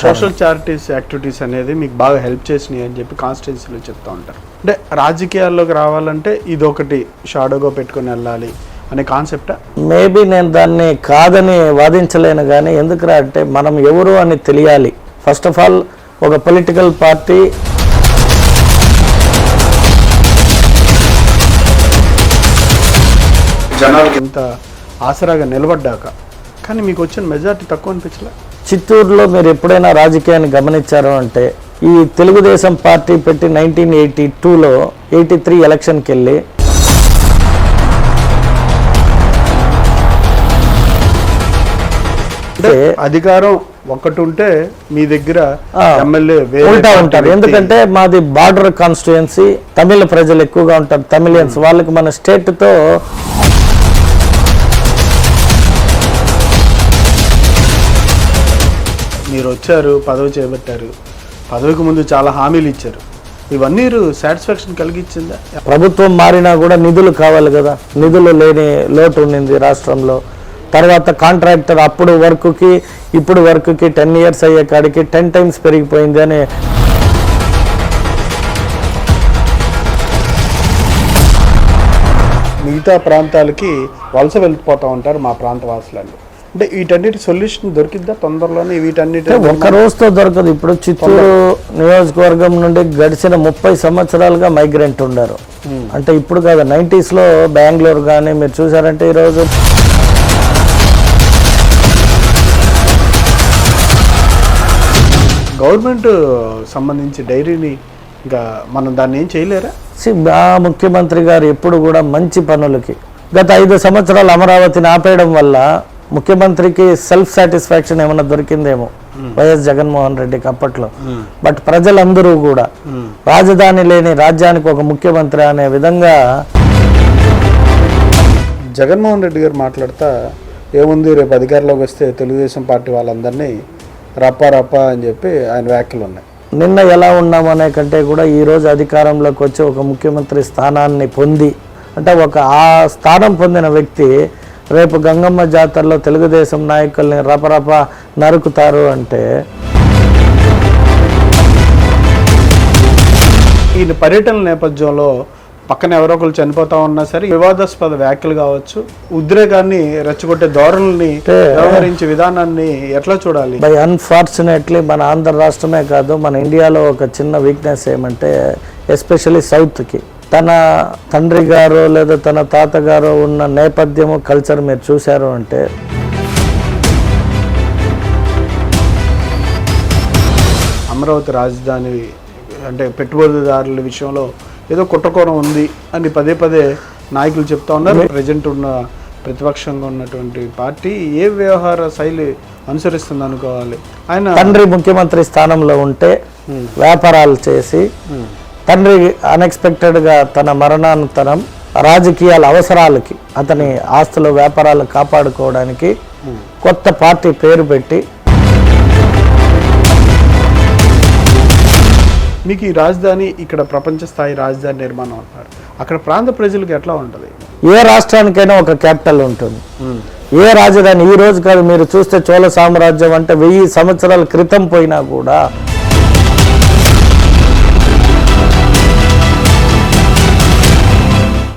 Social charities activities అనేది మీకు బాగా హెల్ప్ చేసినాయి అని చెప్పి కాన్స్టిట్యున్సీలో చెప్తా ఉంటారు. అంటే రాజకీయాల్లోకి రావాలంటే ఇది ఒకటి షాడోగా పెట్టుకొని వెళ్ళాలి అనే కాన్సెప్టా? మేబీ నేను దాన్ని కాదని వాదించలేను కానీ ఎందుకురా అంటే మనం ఎవరు అని తెలియాలి. ఫస్ట్ ఆఫ్ ఆల్ ఒక పొలిటికల్ పార్టీ జనాలకి ఇంత ఆసరాగా నిలబడ్డాక కానీ మీకు వచ్చిన మెజారిటీ తక్కువ అనిపించలే? చిత్తూరులో మీరు ఎప్పుడైనా రాజకీయాన్ని గమనించారు అంటే ఈ తెలుగుదేశం పార్టీ పెట్టి నైన్టీన్ ఎయిటీ టూలో ఎయిటీ త్రీ ఎలక్షన్కి వెళ్ళి అంటే అధికారం ఒక్కటి ఉంటే మీ దగ్గర ఎమ్మెల్యే ఉల్టా ఉంటారు. ఎందుకంటే మాది బార్డర్ కాన్స్టిట్యుయెన్సీ తమిళ ప్రజలు ఎక్కువగా ఉంటారు. తమిళియన్స్ వాళ్ళకి మన స్టేట్తో మీరు వచ్చారు పదవి చేపట్టారు. పదవికి ముందు చాలా హామీలు ఇచ్చారు. ఇవన్నీ సాటిస్ఫాక్షన్ కలిగించిందా ప్రభుత్వం మారినా కూడా నిధులు కావాలి కదా. నిధులు లేని లోటు ఉండింది రాష్ట్రంలో. తర్వాత కాంట్రాక్టర్ అప్పుడు వర్క్కి ఇప్పుడు వర్క్కి టెన్ ఇయర్స్ అయ్యే కాడికి టెన్ టైమ్స్ పెరిగిపోయింది అని మిగతా ప్రాంతాలకి వలస వెళ్ళిపోతూ ఉంటారు మా ప్రాంత వాసులు అంటే వీటన్నిటి సొల్యూషన్ దొరికిద్దా తొందరలోనే వీటన్నిటి ఒక్క రోజుతో దొరకదు. ఇప్పుడు చిత్తూరు నియోజకవర్గం నుండి గడిచిన ముప్పై సంవత్సరాలుగా మైగ్రెంట్ ఉన్నారు. అంటే ఇప్పుడు కాదు 90s లో బెంగళూరు కానీ మీరు చూసారంటే ఈరోజు గవర్నమెంట్ సంబంధించి డైరీని ఇంకా మనం దాన్ని ఏం చేయలేరా? ఆ ముఖ్యమంత్రి గారు ఎప్పుడు కూడా మంచి పనులకి గత ఐదు సంవత్సరాలు అమరావతిని ఆపేయడం వల్ల ముఖ్యమంత్రికి సెల్ఫ్ సాటిస్ఫాక్షన్ ఏమైనా దొరికిందేమో వైఎస్ జగన్మోహన్ రెడ్డికి అప్పట్లో. బట్ ప్రజలందరూ కూడా రాజధాని లేని రాజ్యానికి ఒక ముఖ్యమంత్రి అనే విధంగా జగన్మోహన్ రెడ్డి గారు మాట్లాడుతా ఏముంది రేపు అధికారంలోకి వస్తే తెలుగుదేశం పార్టీ వాళ్ళందరినీ రప్ప రప్ప అని చెప్పి ఆయన వ్యాఖ్యలు ఉన్నాయి. నిన్న ఎలా ఉన్నాం అనే కంటే కూడా ఈ రోజు అధికారంలోకి వచ్చి ఒక ముఖ్యమంత్రి స్థానాన్ని పొంది అంటే ఒక ఆ స్థానం పొందిన వ్యక్తి రేపు గంగమ్మ జాతరలో తెలుగుదేశం నాయకుల్ని రపరప నరుకుతారు అంటే ఈయన పర్యటన నేపథ్యంలో పక్కన ఎవరో ఒకరు చనిపోతా ఉన్నా సరే వివాదాస్పద వ్యాఖ్యలు కావచ్చు ఉద్రేకాన్ని రెచ్చగొట్టే ధోరణుల్ని వ్యవహరించే విధానాన్ని ఎట్లా చూడాలి? బై అన్ఫార్చునేట్లీ మన ఆంధ్ర రాష్ట్రమే కాదు మన ఇండియాలో ఒక చిన్న వీక్నెస్ ఏమంటే ఎస్పెషల్లీ సౌత్కి తన తండ్రి గారు లేదా తన తాతగారు ఉన్న నేపథ్యము కల్చర్ మీరు చూశారు అంటే అమరావతి రాజధాని అంటే పెట్టుబడిదారుల విషయంలో ఏదో కుట్రకోణం ఉంది అని పదే పదే నాయకులు చెప్తా ఉన్నారు. ప్రజెంట్ ఉన్న ప్రతిపక్షంగా ఉన్నటువంటి పార్టీ ఏ వ్యవహార శైలి అనుసరిస్తుంది అనుకోవాలి. ఆయన తండ్రి ముఖ్యమంత్రి స్థానంలో ఉంటే వ్యాపారాలు చేసి తండ్రి అన్ఎక్స్పెక్టెడ్గా తన మరణానంతరం రాజకీయాల అవసరాలకి అతని ఆస్తులు వ్యాపారాలు కాపాడుకోవడానికి కొత్త పార్టీ పేరు పెట్టి మీకు ఈ రాజధాని ఇక్కడ ప్రపంచ స్థాయి రాజధాని నిర్మాణం అంటారు. అక్కడ ప్రాంత ప్రజలకు ఎట్లా ఉంటుంది? ఏ రాష్ట్రానికైనా ఒక క్యాపిటల్ ఉంటుంది. ఏ రాజధాని ఈ రోజు కాదు మీరు చూస్తే చోళ సామ్రాజ్యం అంటే వెయ్యి సంవత్సరాల క్రితం పోయినా కూడా